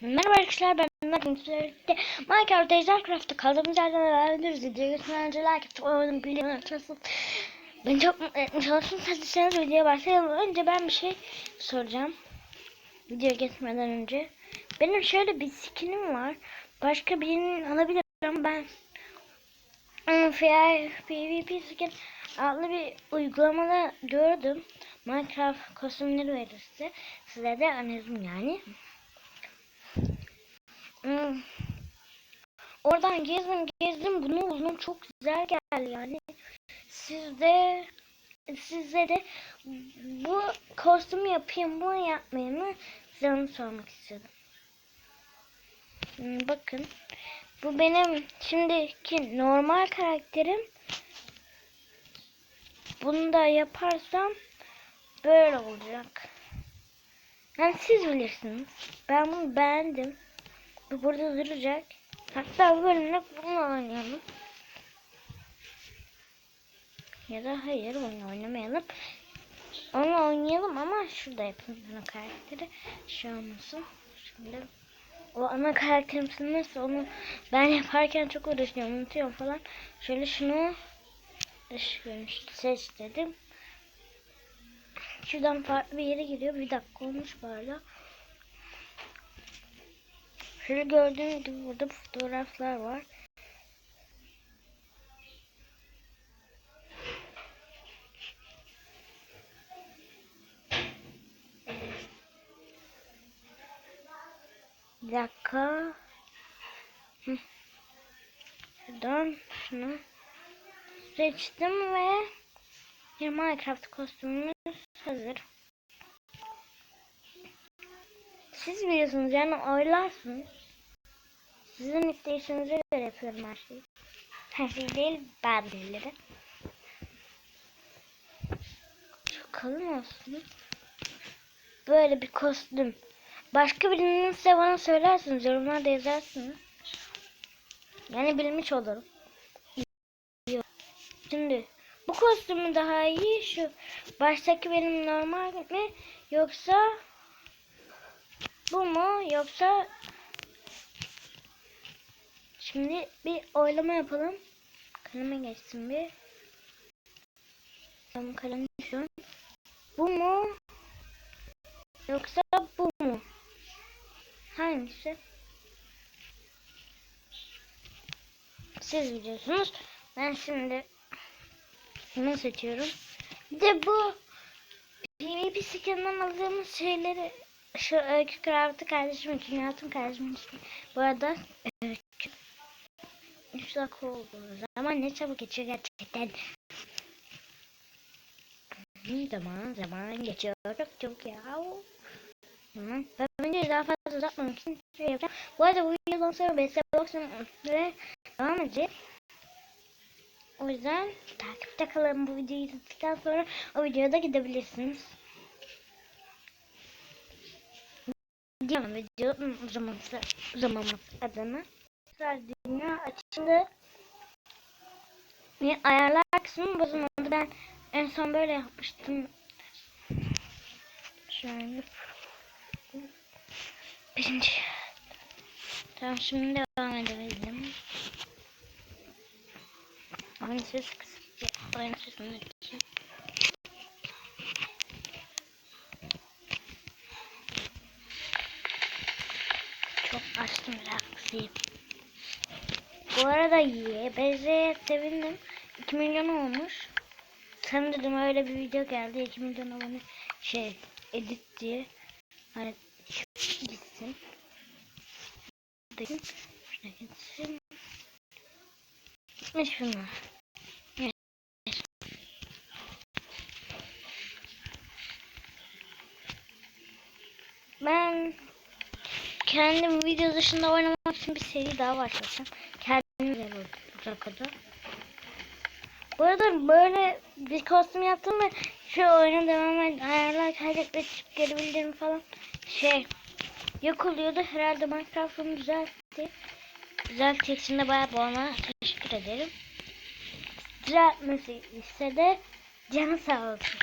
Merhaba arkadaşlar ben Metin Sürekli Minecraft Minecraft'ta kaldığımız yerden ediyoruz. Videoyu geçmeden önce like atıp oyunu biliyorsunuz. Beni çok mutlu etmiş olursunuz. Hadi videoya başlayalım. Önce ben bir şey soracağım. Videoya geçmeden önce. Benim şöyle bir skinim var. Başka birinin alabilir ama ben ım, FI PvP skin adlı bir uygulamada gördüm. Minecraft kostümleri verir size. Size de analizim yani. Hmm. Oradan gezdim gezdim bunu buldum çok güzel geldi yani. Sizde size de bu kostümü yapayım bunu yapmayayım mı size sormak istedim. Hmm, bakın bu benim şimdiki normal karakterim. Bunu da yaparsam böyle olacak. Yani siz bilirsiniz. Ben bunu beğendim. Bu burada duracak. Hatta bu bölümde bunu oynayalım. Ya da hayır bunu oynamayalım. Onu oynayalım ama şurada yapayım ana karakteri. Şey olmasın. Şimdi o ana karakterimsin nasıl onu ben yaparken çok uğraşıyorum unutuyorum falan. Şöyle şunu dış seç dedim. Şuradan farklı bir yere giriyor. Bir dakika olmuş bu arada. Şöyle gördüğünüz gibi burada fotoğraflar var. Bir dakika. Şuradan şunu seçtim ve bir Minecraft kostümümüz hazır. Siz biliyorsunuz yani oylarsınız. Sizin isteyişinize göre yapıyorum her şeyi. Her şey değil ben belirlerim. Çok kalın olsun. Böyle bir kostüm. Başka birinin size bana söylersiniz. Yorumlarda yazarsınız. Yani bilmiş olurum. Şimdi bu kostümü daha iyi şu baştaki benim normal mi yoksa bu mu yoksa şimdi bir oylama yapalım. Kaleme geçsin bir. Tamam kalem an. Bu mu yoksa bu mu? Hangisi? Siz biliyorsunuz. Ben şimdi bunu seçiyorum. Bir de bu PvP skin'den aldığımız şeyleri şu Öykü Craft'ı kardeşim için yaptım kardeşim için. Bu arada 3 dakika oldu. Zaman ne çabuk geçiyor gerçekten. Zaman zaman geçiyor çok çok ya. Ben videoyu daha fazla uzatmamak için şey yapacağım. Bu arada bu videodan sonra BS Box'un devam edecek. O yüzden takipte kalın bu videoyu izledikten sonra o videoya da gidebilirsiniz. Diğer video uzaması, uzamamız adına. Dünya açıldı. Ve ayarlar kısmı bozulmadı. Ben en son böyle yapmıştım. Şöyle. Birinci. Tamam şimdi devam edelim. Oyun ses kısık. Oyun sesini açayım. Çok açtım kısayım. Bu arada YBZ'ye sevindim. 2 milyon olmuş. Sanırım öyle bir video geldi. 2 milyon abone şey edit diye. Hani gitsin. Bakın. Şuna gitsin. Gitmiş bunlar. Ben kendim video dışında oynamak için bir seri daha. Kendim kadar. Bu arada böyle bir kostüm yaptım ve şu oyuna devam et ayarlar kaydetme çıkıp geri falan şey yok oluyordu. Herhalde Minecraft'ım düzeltti. Düzelttiği için de bayağı bana teşekkür ederim. Düzeltmesi ise de canı sağ olsun.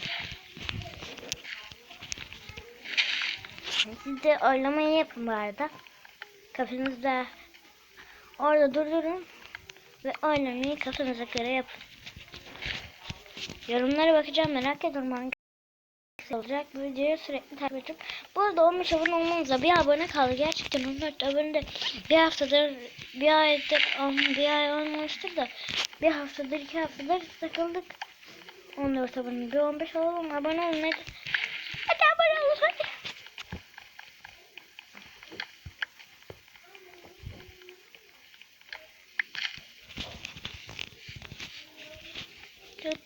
Siz de oylamayı yapın bu arada. kafanızda orada durdurun ve oynamayı kafanıza göre yapın. Yorumlara bakacağım merak ediyorum hangi olacak. Bu videoyu sürekli takip edeceğim. Bu arada 15 abone olmanıza bir abone kaldı. Gerçekten 14 abone de bir haftadır bir aydır bir ay olmamıştır da bir haftadır iki haftadır takıldık. 14 abone bir 15 olalım abone olun hadi. Hadi abone olun hadi. Tut tut tut tut tut. Seni yapmıyorum.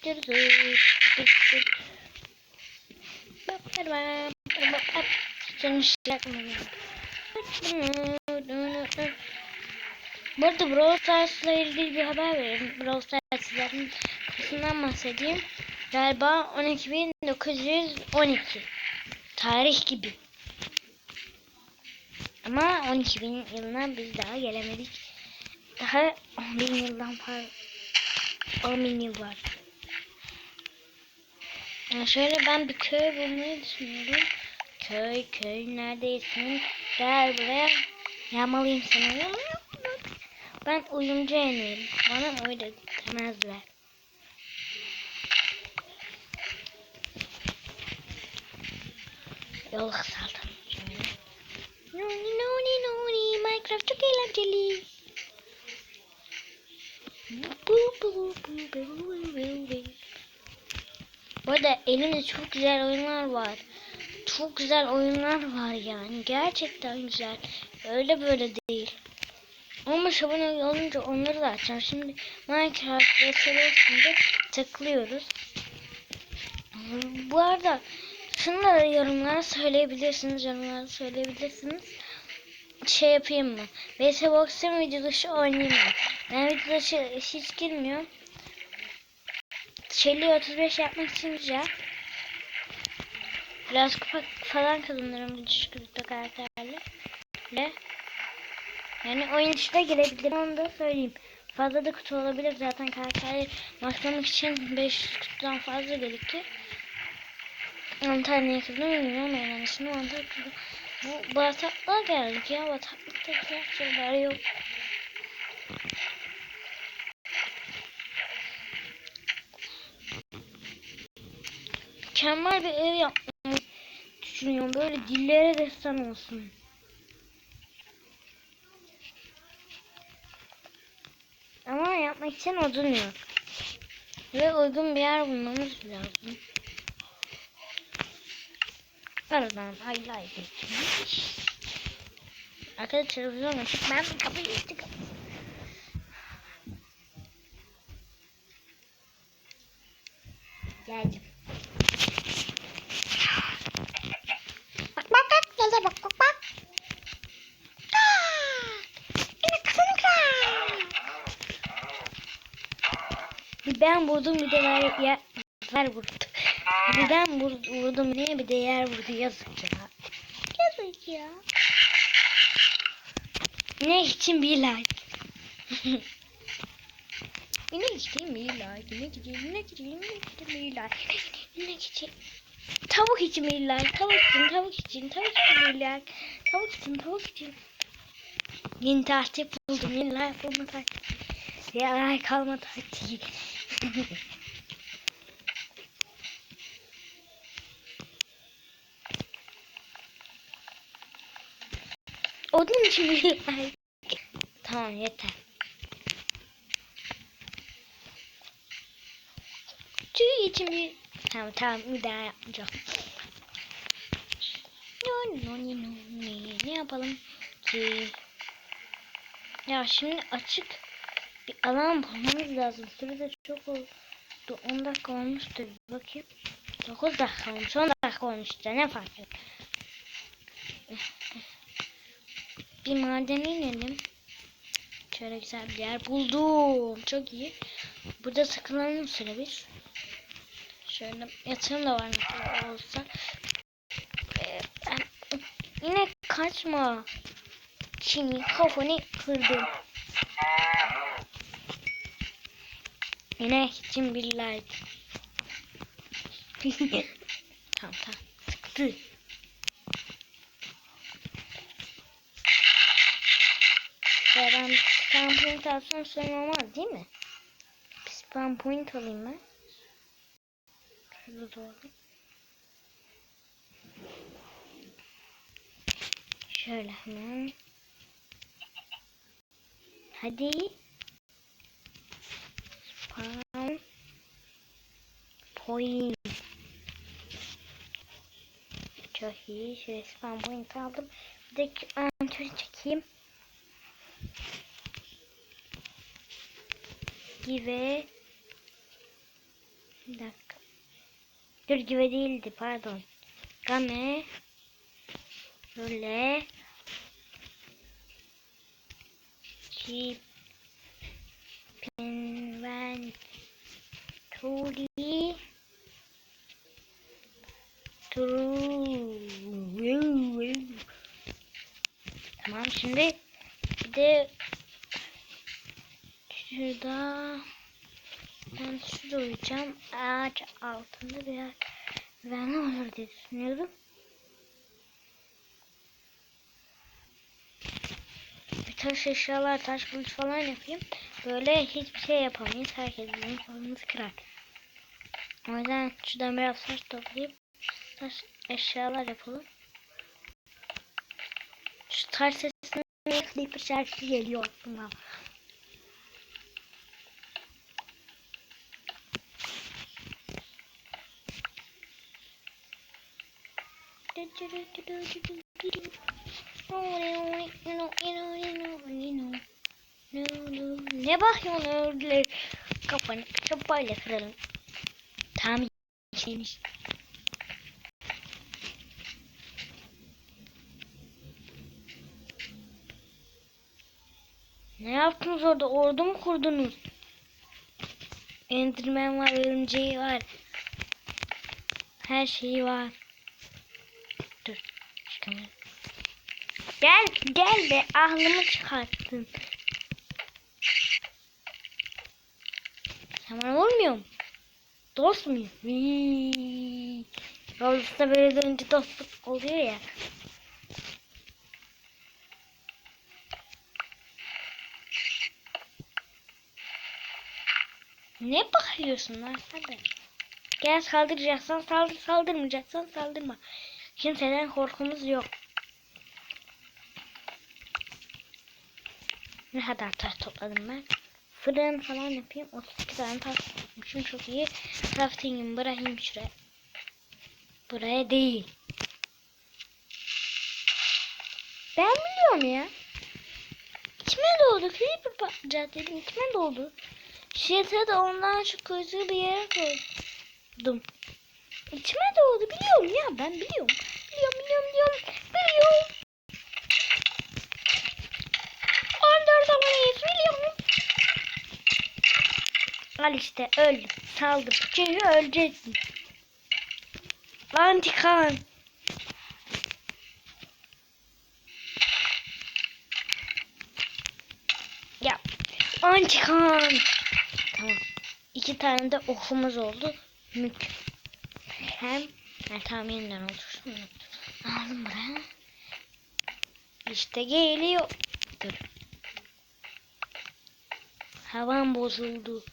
Bu arada Brawl Stars'la ilgili bir haber vereyim. Brawl Stars'ların kısmından bahsedeyim. Galiba 12.912 tarih gibi. Ama 12.000 yılına biz daha gelemedik. Daha 10.000 yıldan fazla 10.000 yıl var. Yani şöyle ben bir köy bulmayı düşünüyorum. Köy köy neredesin? Gel buraya. Yağmalayayım seni. Ben uyumcu eminim. Bana öyle demezler. Yol kısaldım. Noni noni noni Minecraft çok eğlenceli. Bu bu bu bu bu bu bu bu. Arada elimde çok güzel oyunlar var. Çok güzel oyunlar var yani. Gerçekten güzel. Öyle böyle değil. Ama abone olunca onları da açacağım. Şimdi Minecraft vesaire tıklıyoruz. Bu arada şunları yorumlara söyleyebilirsiniz. Yorumlara söyleyebilirsiniz. Şey yapayım mı? VS Box'ın video dışı oynayayım mı? Ben video dışı hiç girmiyorum. Shelly 35 yapmak için güzel. Biraz kupa falan kazanırım bu düşüklükte karakterle. Ve yani oyun içine girebilirim onu da söyleyeyim. Fazla da kutu olabilir zaten karakterleri maksamak için 500 kutudan fazla gerekir. 10 tane yakaladım bilmiyorum yani şimdi 10 tane Bu bataklığa geldik ya bataklıkta güzel şeyler yok. Mükemmel bir ev yapmayı düşünüyorum. Böyle dillere destan olsun. Ama yapmak için odun yok. Ve uygun bir yer bulmamız lazım. Aradan hayla geçmiş. Arkada televizyon açık. Ben kapıyı açtık. Geldim. Vurdum bir de ver, ya, ver vurdu. Ben vurdum niye bir de yer vurdu yazık ya. Yazık ya. Ne için bir like. Ne için bir like. Ne için ne için ne için bir like. Ne için Tavuk için bir like. Tavuk için tavuk için tavuk için bir like. Tavuk için tavuk için. Yeni taktik buldum. Yeni like bulma taktiği. Ya like alma taktiği. Onun için. Tamam yeter. Tüy için bir... Tamam tamam bir daha yapmayacağım. No, no, no, no. Ne yapalım ki? Ya şimdi açık bir alan bulmamız lazım. Süre de çok oldu. 10 dakika olmuştur. Bakayım. 9 dakika olmuş. 10 dakika olmuş. Ne fark eder? Bir madene inelim. Şöyle güzel bir yer buldum. Çok iyi. Burada sıkılalım süre bir. Şöyle yatırım da var olsa. Ee, yine kaçma. Şimdi kafanı kırdım. Yine için bir like. tamam tamam. Sıktı. ben spam point alsam sorun olmaz değil mi? Spam point alayım ben. Şurada doğru. Şöyle hemen. Hadi. Spam point. Çok iyi. Şöyle spam point aldım. Bir de antrenör çekeyim. Give. Bir dakika. Dur give değildi pardon. Game. Böyle. Keep. Inventory. True. Tamam şimdi bir de şurada ben şurada uyuyacağım. Ağaç altında bir yer. Ben olur diye düşünüyorum. Taş eşyalar, taş kılıç falan yapayım. Böyle hiçbir şey yapamayız. Herkes bizim kolumuzu kırar. O yüzden şuradan biraz taş toplayıp taş eşyalar yapalım. Şu taş sesini Clipper şarkı geliyor aklıma. Ne bakıyorsun öyle kafanı çapayla kıralım. Tam şeymiş. Ne yaptınız orada? Ordu mu kurdunuz? Enderman var, örümceği var. Her şeyi var. Dur. Çıkamıyorum. Gel, gel be. Aklımı çıkarttın. Sen bana vurmuyor musun? Dost muyuz? Yolda böyle dönünce dostluk oluyor ya. Ne bakıyorsun lan hadi. Gel saldıracaksan saldır saldırmayacaksan saldırma. Kimseden korkumuz yok. Ne kadar taş topladım ben? Fırın falan yapayım. 32 tane taş toplamışım. Çok iyi. Crafting'imi bırakayım şuraya. Buraya değil. Ben biliyorum ya. Kime doğdu? Creeper dedim. Kime doğdu? Şete de ondan şu kuyruğu bir yere koydum. İçime doğdu. Biliyorum ya ben biliyorum. Biliyorum biliyorum biliyorum. Biliyorum. 14 aboneyiz biliyorum. Al işte öldüm. Saldım. Çünkü öleceksin. Antikan. Ya. Antikan. Tamam. İki tane de okumuz oldu. Mük. Hem ben tamam yeniden oluştum. Aldım buraya. İşte geliyor. Dur. Havam bozuldu.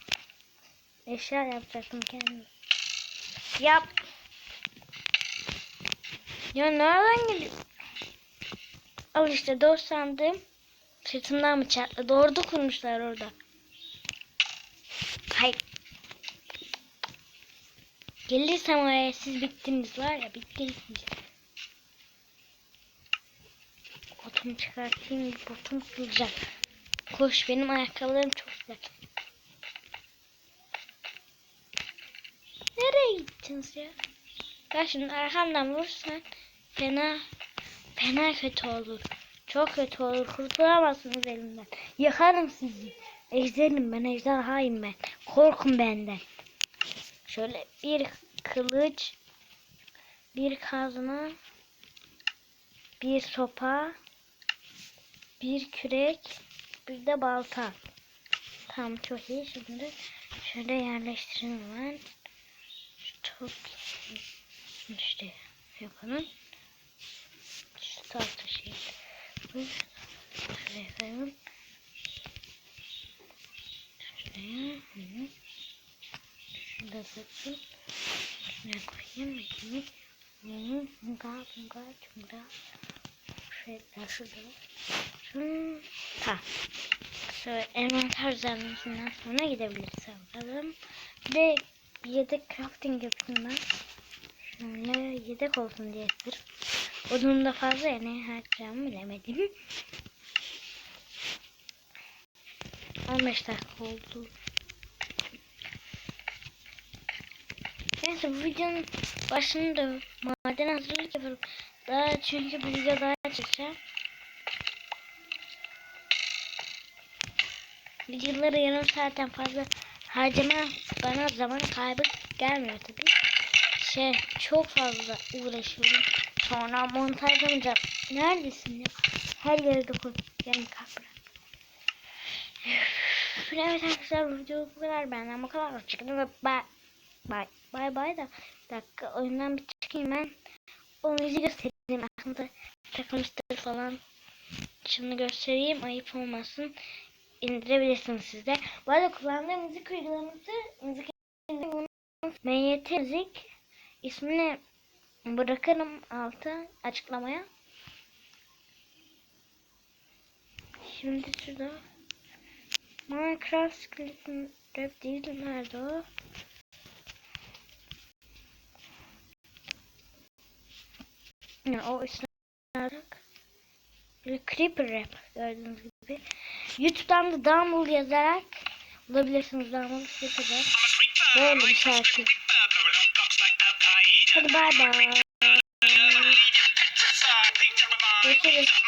Eşya yapacaktım kendim. Yap. Ya nereden geliyor? Al işte dost sandım. Sırtımdan mı çatladı? Orada kurmuşlar orada. Hayır. Gelirsem oraya siz bittiniz var ya bittiniz. Botumu çıkartayım botum kırılacak. Koş benim ayakkabılarım çok güzel. Nereye gittiniz ya? Ya şimdi arkamdan vursan fena fena kötü olur. Çok kötü olur. Kurtulamazsınız elimden. Yakarım sizi. Ejderim ben. Ejderhayım ben. Korkun benden. Şöyle bir kılıç. Bir kazma. Bir sopa. Bir kürek. Bir de balta. Tamam çok iyi. Şimdi şöyle yerleştirelim hemen. Çok işte yapalım. Start şey. Şuraya koyalım. Şuraya. Şurada bakın. Şuraya koyayım. Şimdi bunu bunga bunga bunga. Şurada şurada. Şurada. Ha. Sonra envanter zanlısından sonra gidebiliriz. Bakalım. Ve bir yedek crafting yapayım ben. Şöyle yedek olsun diye sırf. Odun da fazla ya ne yapacağımı bilemedim. 15 dakika oldu. Neyse bu videonun başında maden hazırlık yapıyorum. Daha çünkü bir video daha çekeceğim. Videoları yarım saatten fazla harcama bana zaman kaybı gelmiyor tabii. Şey çok fazla uğraşıyorum. Sonra montajlamayacağım. Neredesin ya? Her yere dokun. Yarım kalk bırak. Evet arkadaşlar bu video bu kadar benden bu kadar. Hoşçakalın ve bye. Bye. Bye bye da. Bir dakika oyundan bir çıkayım ben. Onu iyice göstereyim. Aklımda takılmıştır falan. Şunu göstereyim ayıp olmasın. İndirebilirsiniz siz de. Bu arada kullandığım müzik uygulaması müzik MYT müzik ismini bırakırım altı açıklamaya. Şimdi şurada Minecraft Skeleton Rap değil nerede o? Ne o ismi Creeper Rap gördüğünüz gibi. YouTube'dan da Dumble yazarak bulabilirsiniz Dumble şu kadar. Böyle bir şarkı. Hadi bay bay. Görüşürüz.